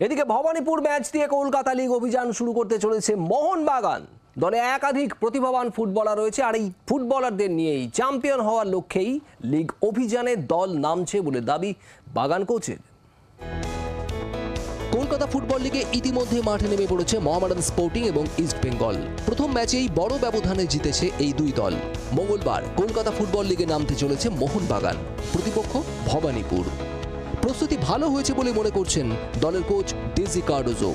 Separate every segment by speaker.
Speaker 1: এদিকে ভবানীপুর ম্যাচ দিয়ে কলকাতা লিগ অভিযান শুরু করতে চলেছে মোহনবাগান। দলে একাধিক প্রতিভাবান ফুটবলার রয়েছে আর এই ফুটবলারদের নিয়েই চ্যাম্পিয়ন হওয়ার লক্ষ্যেই লিগ অভিযানে দল নামছে বলে দাবি বাগান কোচের। কলকাতা ফুটবল লিগে ইতিমধ্যে মাঠে নেমে পড়েছে মোহামেডান স্পোর্টিং এবং ইস্ট বেঙ্গল। প্রথম ম্যাচেই বড় ব্যবধানে জিতেছে এই দুই দল। মঙ্গলবার কলকাতা ফুটবল লিগে নামতে চলেছে মোহনবাগান। প্রতিপক্ষ ভবানীপুর। প্রস্তুতি ভালো হয়েছে বলে মনে করছেন দলের কোচ ডেজি কার্ডোজো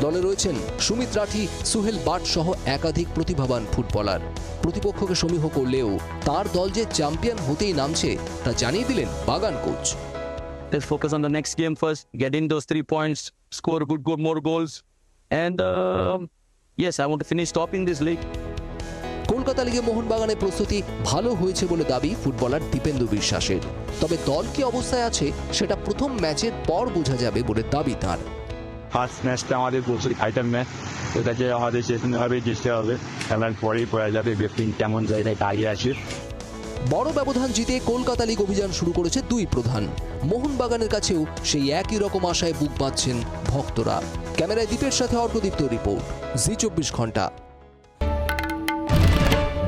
Speaker 1: দলে রয়েছেন সুমিত রাঠি সুহেল বাট সহ একাধিক প্রতিভাবান ফুটবলার প্রতিপক্ষকে সমীহ করলেও তার দল যে চ্যাম্পিয়ন হতেই নামছে তা জানিয়ে দিলেন Bagan coach
Speaker 2: Let's focus on the next game first, get in those three points, score good, good more goals. And um yes, I want to finish top in this league.
Speaker 1: Kolkata লিগে মোহনবাগানের প্রস্তুতি ভালো হয়েছে বলে দাবি footballer Dipendu বিশ্বাসের। তবে দল কি অবস্থায় আছে সেটা প্রথম ম্যাচের পর বোঝা যাবে বলে দাবি তার।
Speaker 3: ফার্স্ট ম্যাচটা আমাদের প্রচুর ফাইটার ম্যাচ এটাকে আমাদের সেরকমভাবে জিততে হবে। খেলার পরেই পড়া যাবে ব্যক্তি কেমন জায়গায় দাঁড়িয়ে আছে।
Speaker 1: বড় ব্যবধান জিতে কলকাতা লিগ অভিযান শুরু করেছে দুই প্রধান। মোহনবাগানের কাছেও সেই একই রকম আশায় বুক বাঁধছেন ভক্তরা। ক্যামেরায় দ্বীপের সাথে অর্কদীপ্ত রিপোর্ট। জি চব্বিশ ঘণ্টা।